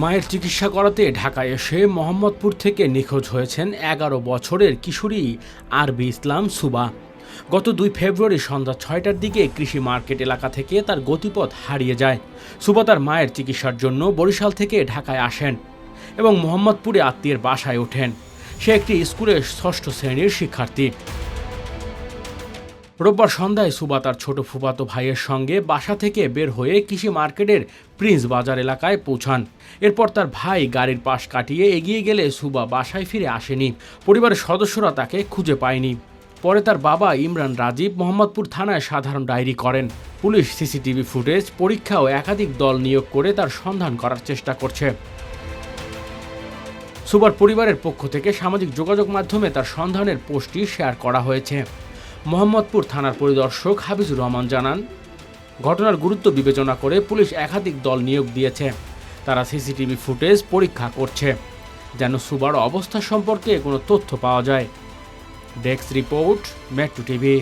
মায়ের চিকিৎসা করাতে ঢাকায় এসে মোহাম্মদপুর থেকে নিখোঁজ হয়েছেন এগারো বছরের কিশোরী আরবি ইসলাম সুবা। গত দুই ফেব্রুয়ারি সন্ধ্যা ছয়টার দিকে কৃষি মার্কেট এলাকা থেকে তার গতিপথ হারিয়ে যায়। সুবা তার মায়ের চিকিৎসার জন্য বরিশাল থেকে ঢাকায় আসেন এবং মোহাম্মদপুরে আত্মীয়ের বাসায় ওঠেন। সে একটি স্কুলের ষষ্ঠ শ্রেণির শিক্ষার্থী। রোববার সন্ধ্যায় সুবা তার ছোট ফুফাতো ভাইয়ের সঙ্গে বাসা থেকে বের হয়ে কৃষি মার্কেটের প্রিন্স বাজার এলাকায় পৌঁছান। এরপর তার ভাই গাড়ির পাশ কাটিয়ে এগিয়ে গেলে সুবা বাসায় ফিরে আসেনি। পরিবারের সদস্যরা তাকে খুঁজে পায়নি। পরে তার বাবা ইমরান রাজীব মোহাম্মদপুর থানায় সাধারণ ডায়েরি করেন। পুলিশ সিসিটিভি ফুটেজ, পরীক্ষা ও একাধিক দল নিয়োগ করে তার সন্ধান করার চেষ্টা করছে। সুবার পরিবারের পক্ষ থেকে সামাজিক যোগাযোগ মাধ্যমে তার সন্ধানের পোস্টটি শেয়ার করা হয়েছে। মোহাম্মদপুর থানার পরিদর্শক হাফিজুর রহমান জানান, ঘটনার গুরুত্ব বিবেচনা করে পুলিশ একাধিক দল নিয়োগ দিয়েছে। তারা সিসিটিভি ফুটেজ পরীক্ষা করছে, যেন সুবার অবস্থা সম্পর্কে কোনো তথ্য পাওয়া যায়। Desk report, metro TV.